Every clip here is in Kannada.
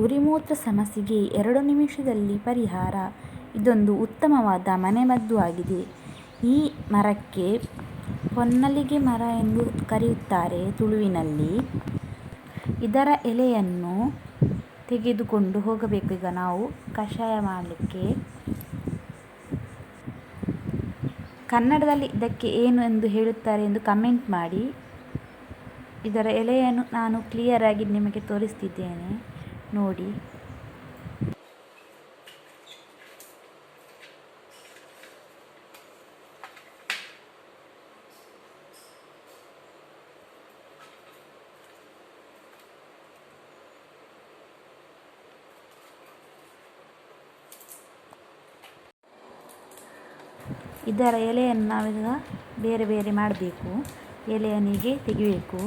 ಉರಿಮೂತ್ರ ಸಮಸ್ಯೆಗೆ ಎರಡು ನಿಮಿಷದಲ್ಲಿ ಪರಿಹಾರ. ಇದೊಂದು ಉತ್ತಮವಾದ ಮನೆಮದ್ದು ಆಗಿದೆ. ಈ ಮರಕ್ಕೆ ಹೊನ್ನಲಿಗೆ ಮರ ಎಂದು ಕರೆಯುತ್ತಾರೆ ತುಳುವಿನಲ್ಲಿ. ಇದರ ಎಲೆಯನ್ನು ತೆಗೆದುಕೊಂಡು ಹೋಗಬೇಕು. ಈಗ ನಾವು ಕಷಾಯ ಮಾಡಲಿಕ್ಕೆ. ಕನ್ನಡದಲ್ಲಿ ಇದಕ್ಕೆ ಏನು ಎಂದು ಹೇಳುತ್ತಾರೆ ಎಂದು ಕಮೆಂಟ್ ಮಾಡಿ. ಇದರ ಎಲೆಯನ್ನು ನಾನು ಕ್ಲಿಯರಾಗಿ ನಿಮಗೆ ತೋರಿಸ್ತಿದ್ದೇನೆ. ನೋಡಿ. ಇದರ ಎಲೆಯನ್ನು ನಾವೀಗ ಬೇರೆ ಬೇರೆ ಮಾಡಬೇಕು. ಹೀಗೆ ತೆಗಿಬೇಕು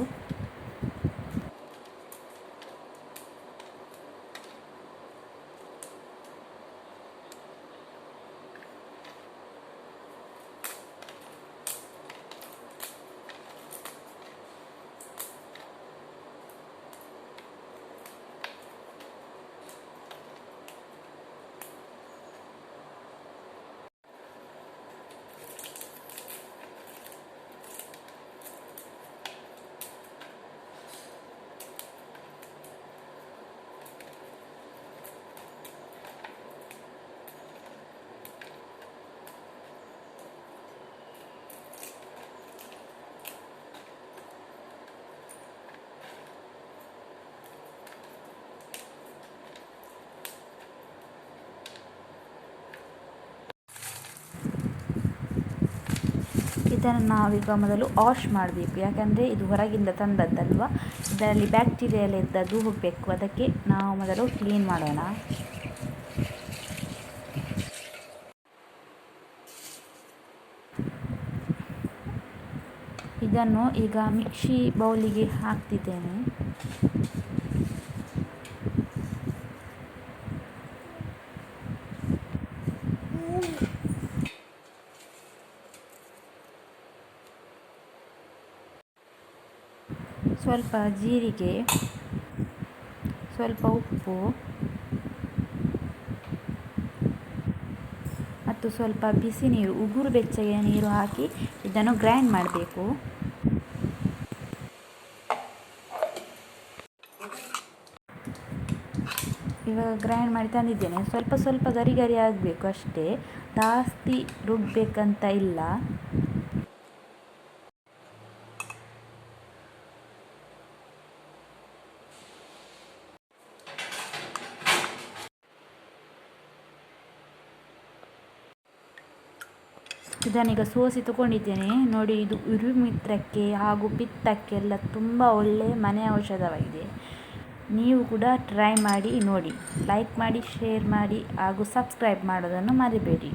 ಇದನ್ನು ನಾವೀಗ ಮೊದಲು ವಾಶ್ ಮಾಡಬೇಕು. ಯಾಕಂದರೆ ಇದು ಹೊರಗಿಂದ ತಂದದ್ದಲ್ವ? ಇದರಲ್ಲಿ ಬ್ಯಾಕ್ಟೀರಿಯಾ ಎಲ್ಲ ಇದ್ದದ್ದು ಹೋಗಬೇಕು ಅದಕ್ಕೆ ನಾವು ಮೊದಲು ಕ್ಲೀನ್ ಮಾಡೋಣ. ಇದನ್ನು ಈಗ ಮಿಕ್ಸಿ ಬೌಲಿಗೆ ಹಾಕ್ತಿದ್ದೇನೆ. ಸ್ವಲ್ಪ ಜೀರಿಗೆ, ಸ್ವಲ್ಪ ಉಪ್ಪು ಮತ್ತು ಸ್ವಲ್ಪ ಬಿಸಿ ನೀರು, ಉಗುರು ಬೆಚ್ಚಗೆ ನೀರು ಹಾಕಿ ಇದನ್ನು ಗ್ರೈಂಡ್ ಮಾಡಬೇಕು. ಇವಾಗ ಗ್ರೈಂಡ್ ಮಾಡಿ ತಂದಿದ್ದೇನೆ. ಸ್ವಲ್ಪ ಸ್ವಲ್ಪ ಗರಿ ಗರಿ ಆಗಬೇಕು ಅಷ್ಟೇ. ಜಾಸ್ತಿ ರುಬ್ಬಬೇಕಂತ ಇಲ್ಲ. ಇದನ್ನೀಗ ಸೋಸಿ ತಗೊಂಡಿದ್ದೇನೆ. ನೋಡಿ, ಇದು ಉರಿಮಿತ್ರಕ್ಕೆ ಹಾಗೂ ಪಿತ್ತಕ್ಕೆಲ್ಲ ತುಂಬ ಒಳ್ಳೆಯ ಮನೆ ಔಷಧವಾಗಿದೆ. ನೀವು ಕೂಡ ಟ್ರೈ ಮಾಡಿ ನೋಡಿ. ಲೈಕ್ ಮಾಡಿ ಶೇರ್ ಮಾಡಿ ಹಾಗೂ ಸಬ್ಸ್ಕ್ರೈಬ್ ಮಾಡೋದನ್ನು ಮರಿಬೇಡಿ.